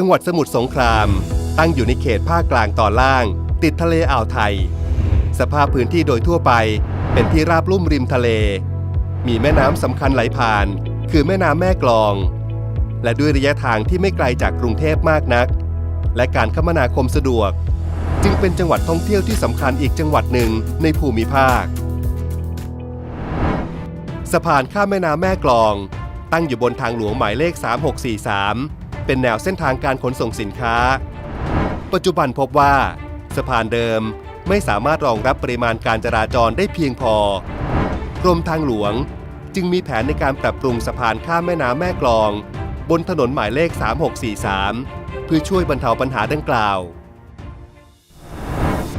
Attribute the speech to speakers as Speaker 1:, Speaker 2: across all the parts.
Speaker 1: จังหวัดสมุทรสงคราม ตั้งอยู่ในเขตภาคกลางตอนล่าง ติดทะเลอ่าวไทย สภาพพื้นที่โดยทั่วไปเป็นที่ราบลุ่มริมทะเล มีแม่น้ำสำคัญไหลผ่าน คือแม่น้ำแม่กลอง และด้วยระยะทางที่ไม่ไกลจากกรุงเทพมากนัก และการคมนาคมสะดวก จึงเป็นจังหวัดท่องเที่ยวที่สำคัญอีกจังหวัดหนึ่งในภูมิภาค สะพานข้ามแม่น้ำแม่กลอง ตั้งอยู่บนทางหลวงหมายเลข 3643 เป็นแนวเส้นทางการขนส่งสินค้า ปัจจุบันพบว่า สะพานเดิมไม่สามารถรองรับปริมาณการจราจรได้เพียงพอ กรมทางหลวงจึงมีแผนในการปรับปรุงสะพานข้ามแม่น้ำแม่กลอง บนถนนหมายเลข 3643 เพื่อช่วยบรรเทาปัญหาดังกล่าว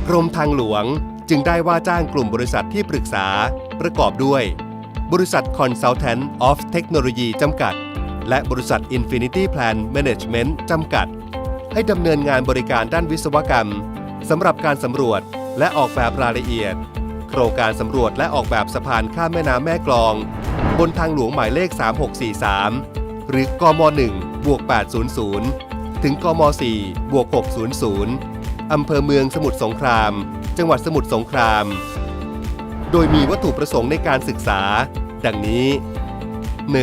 Speaker 1: กรมทางหลวงจึงได้ว่าจ้างกลุ่มบริษัทที่ปรึกษาประกอบด้วย บริษัท Consultant of Technology จำกัด และบริษัท Infinity Plan Management จำกัด ให้ดำเนินงานบริการด้านวิศวกรรมสำหรับการสำรวจและออกแบบรายละเอียด โครงการสำรวจและออกแบบสะพานข้ามแม่น้ำแม่กลอง บนทางหลวงหมายเลข 3643 หรือกม1บวก800 ถึงกม4บวก600 อำเภอเมืองสมุทรสงคราม จังหวัดสมุทรสงคราม โดยมีวัตถุประสงค์ในการศึกษา ดังนี้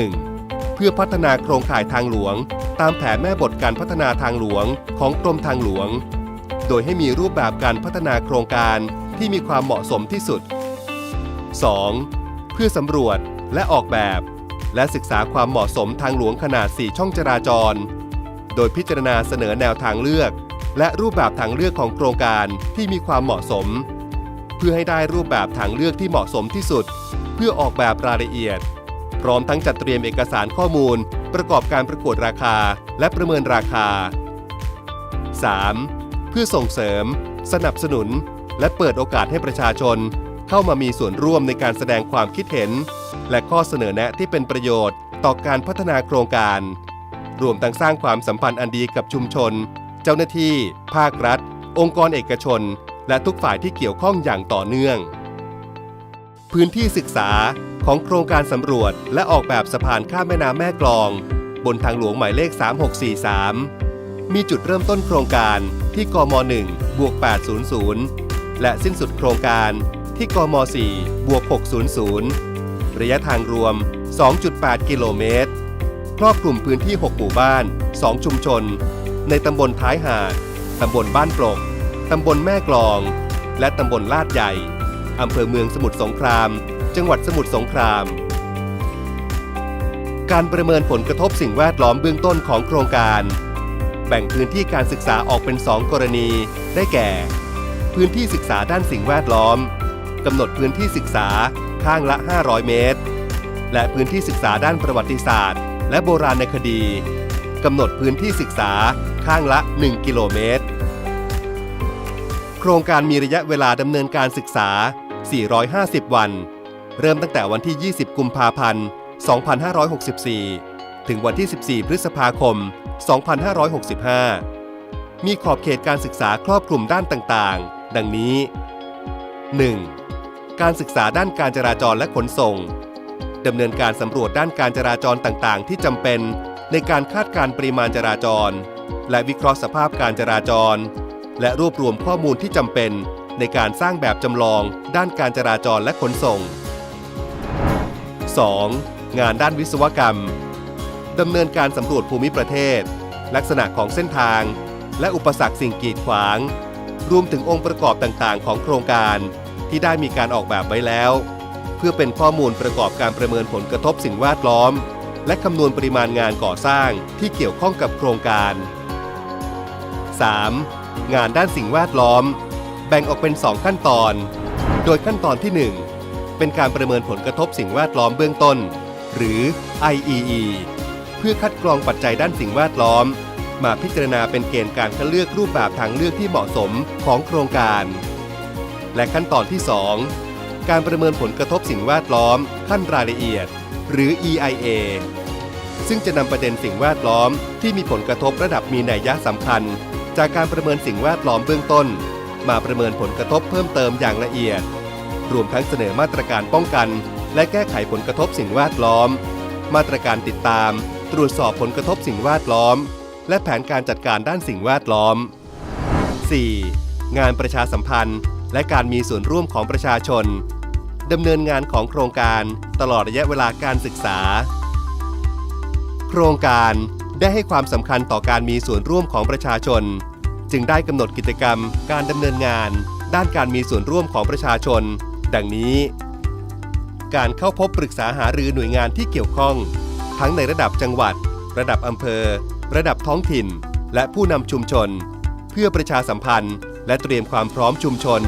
Speaker 1: 1. เพื่อพัฒนาโครงข่ายทางหลวง ตามแผนแม่บทการพัฒนาทางหลวงของกรมทางหลวง โดยให้มีรูปแบบการพัฒนาโครงการที่มีความเหมาะสมที่สุด 2. เพื่อสำรวจและออกแบบ และศึกษาความเหมาะสมทางหลวงขนาด 4 ช่องจราจร โดยพิจารณาเสนอแนวทางเลือก และรูปแบบทางเลือกของโครงการที่มีความเหมาะสม เพื่อให้ได้รูปแบบทางเลือกที่เหมาะสมที่สุด เพื่อออกแบบรายละเอียด ร้อมทั้งจัดเตรียมเอกสารข้อมูล ประกอบการประกวดราคาและประเมินราคา 3. เพื่อส่งเสริม สนับสนุน และเปิดโอกาสให้ประชาชน เข้ามามีส่วนร่วมในการแสดงความคิดเห็น และข้อเสนอแนะที่เป็นประโยชน์ ต่อการพัฒนาโครงการ รวมทั้งสร้างความสัมพันธ์อันดีกับชุมชน เจ้าหน้าที่ ภาครัฐ องค์กรเอกชน และทุกฝ่ายที่เกี่ยวข้องอย่างต่อเนื่อง พื้นที่ศึกษา ของโครงการสำรวจและออกแบบสะพานข้ามแม่น้ำแม่กลอง บนทางหลวงหมายเลข 3643 มีจุดเริ่มต้นโครงการที่กม1บวก800 และสิ้นสุดโครงการที่กม4บวก600 ระยะทางรวม 2.8 กิโลเมตร ครอบคลุมพื้นที่ 6 หมู่บ้าน 2 ชุมชน ในตำบลท้ายหาด ตำบลบ้านปลก ตำบลแม่กลอง และตำบลลาดใหญ่ อำเภอเมืองสมุทรสงคราม จังหวัดสมุทรสงคราม การประเมินผลกระทบสิ่งแวดล้อมเบื้องต้นของโครงการ แบ่งพื้นที่การศึกษาออกเป็น 2 กรณี ได้แก่ พื้นที่ศึกษาด้านสิ่งแวดล้อมกำหนดพื้นที่ศึกษาข้างละ 500 เมตร และพื้นที่ศึกษาด้านประวัติศาสตร์ และโบราณคดีกำหนดพื้นที่ศึกษาข้างละ 1 กิโลเมตร โครงการมีระยะเวลาดำเนินการศึกษา 450 วัน เริ่มตั้งแต่วันที่ 20 กุมภาพันธ์ 2564 ถึงวันที่ 14 พฤษภาคม 2565 มีขอบเขตการศึกษาครอบคลุมด้านต่างๆ ดังนี้ 1. การศึกษาด้านการจราจรและขนส่งดำเนินการสำรวจด้านการจราจรต่างๆ ที่จำเป็นในการคาดการปริมาณจราจร และวิเคราะห์สภาพการจราจร และรวบรวมข้อมูลที่จำเป็นในการสร้างแบบจำลองด้านการจราจรและขนส่ง 2. งานด้านวิศวกรรมดำเนินการสำรวจภูมิประเทศ ลักษณะของเส้นทาง และอุปสรรคสิ่งกีดขวาง รวมถึงองค์ประกอบต่างๆ ของโครงการ ที่ได้มีการออกแบบไว้แล้ว เพื่อเป็นข้อมูลประกอบการประเมินผลกระทบสิ่งแวดล้อม และคำนวณปริมาณงานก่อสร้างที่เกี่ยวข้องกับโครงการ 3. งานด้านสิ่งแวดล้อม แบ่งออกเป็น 2 ขั้นตอน โดยขั้นตอนที่ 1 เป็นการประเมินผลกระทบสิ่งแวดล้อมเบื้องต้น หรือ IEE เพื่อคัดกรองปัจจัยด้านสิ่งแวดล้อม มาพิจารณาเป็นเกณฑ์การคัดเลือกรูปแบบทางเลือกที่เหมาะสมของโครงการ และขั้นตอนที่ 2 การประเมินผลกระทบสิ่งแวดล้อม ขั้นรายละเอียด หรือ EIA ซึ่งจะนำประเด็นสิ่งแวดล้อมที่มีผลกระทบระดับมีนัยยะสำคัญ จากการประเมินสิ่งแวดล้อมเบื้องต้น มาประเมินผลกระทบเพิ่มเติมอย่างละเอียด รวมทั้งเสนอมาตรการป้องกัน และแก้ไขผลกระทบสิ่งแวดล้อม มาตรการติดตาม ตรวจสอบผลกระทบสิ่งแวดล้อม และแผนการจัดการด้านสิ่งแวดล้อม 4. งานประชาสัมพันธ์ และการมีส่วนร่วมของประชาชนดำเนินงานของโครงการตลอดระยะเวลาการศึกษา โครงการได้ให้ความสำคัญต่อการมีส่วนร่วมของประชาชน จึงได้กำหนดกิจกรรม การดำเนินงาน ด้านการมีส่วนร่วมของประชาชน ดังนี้ การเข้าพบปรึกษาหารือหน่วยงานที่เกี่ยวข้อง ทั้งในระดับจังหวัด ระดับอำเภอ ระดับท้องถิ่น และผู้นำชุมชน เพื่อประชาสัมพันธ์ และเตรียมความพร้อมชุมชน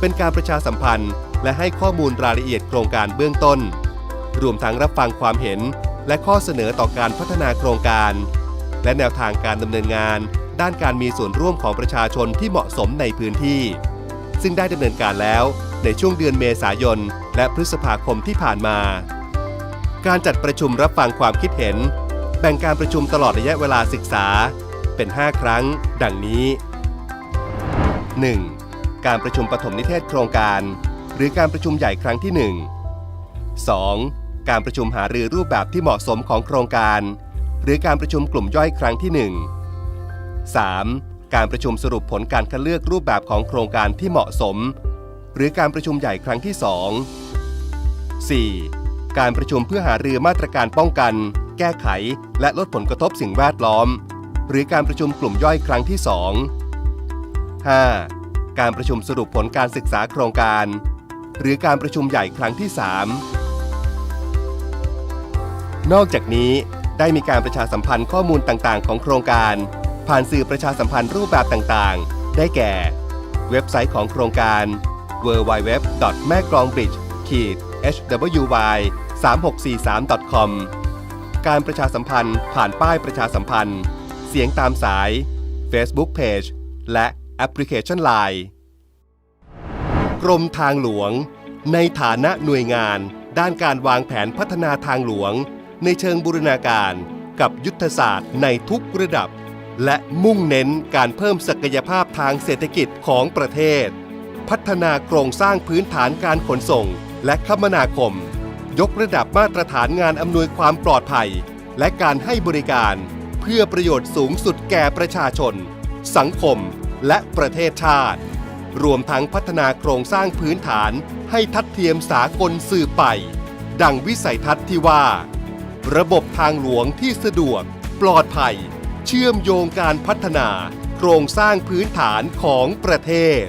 Speaker 1: เป็นการประชาสัมพันธ์ และให้ข้อมูลรายละเอียดโครงการเบื้องต้น รวมทั้งรับฟังความเห็น และข้อเสนอต่อการพัฒนาโครงการ และแนวทางการดำเนินงาน ด้านการมีส่วนร่วมของประชาชนที่เหมาะสมในพื้นที่ ซึ่งได้ดำเนินการแล้ว ในช่วงเดือนเมษายน และพฤษภาคมที่ผ่านมา การจัดประชุมรับฟังความคิดเห็น แบ่งการประชุมตลอดระยะเวลาศึกษา เป็น 5 ครั้ง ดังนี้ 1. การประชุมปฐมนิเทศโครงการ หรือการประชุมใหญ่ครั้งที่ 1 2. การประชุมหารือรูปแบบที่เหมาะสมของโครงการ หรือการประชุมกลุ่มย่อยครั้งที่ 1 3. การประชุมสรุปผลการคัดเลือกรูปแบบของโครงการที่เหมาะสม หรือการประชุมใหญ่ครั้งที่ 2 4. การประชุมเพื่อหารือมาตรการป้องกัน แก้ไข และลดผลกระทบสิ่งแวดล้อม หรือการประชุมกลุ่มย่อยครั้งที่ 2 5. การประชุมสรุปผลการศึกษาโครงการ หรือการประชุมใหญ่ครั้งที่ 3 นอกจากนี้ได้มีการประชาสัมพันธ์ข้อมูลต่างๆ ของโครงการ ผ่านสื่อประชาสัมพันธ์รูปแบบต่างๆ ได้แก่ เว็บไซต์ของโครงการ www. แม่กลอง bridge hwy 3643 com การประชาสัมพันธ์ผ่านป้ายประชาสัมพันธ์ เสียงตามสาย Facebook Page และแอปพลิเคชัน Line กรมทางหลวง ในฐานะหน่วยงาน ด้านการวางแผนพัฒนาทางหลวง ในเชิงบูรณาการกับยุทธศาสตร์ในทุกระดับ และมุ่งเน้นการเพิ่มศักยภาพทางเศรษฐกิจของประเทศ พัฒนาโครงสร้างพื้นฐานการขนส่ง และคมนาคม ยกระดับมาตรฐานงานอำนวยความปลอดภัย และการให้บริการ เพื่อประโยชน์สูงสุดแก่ประชาชน สังคม และประเทศชาติ รวมทั้งพัฒนาโครงสร้างพื้นฐานให้ทัดเทียมสากลสื่อไป ดังวิสัยทัศน์ที่ว่า ระบบทางหลวงที่สะดวก ปลอดภัย เชื่อมโยงการพัฒนา โครงสร้างพื้นฐานของประเทศ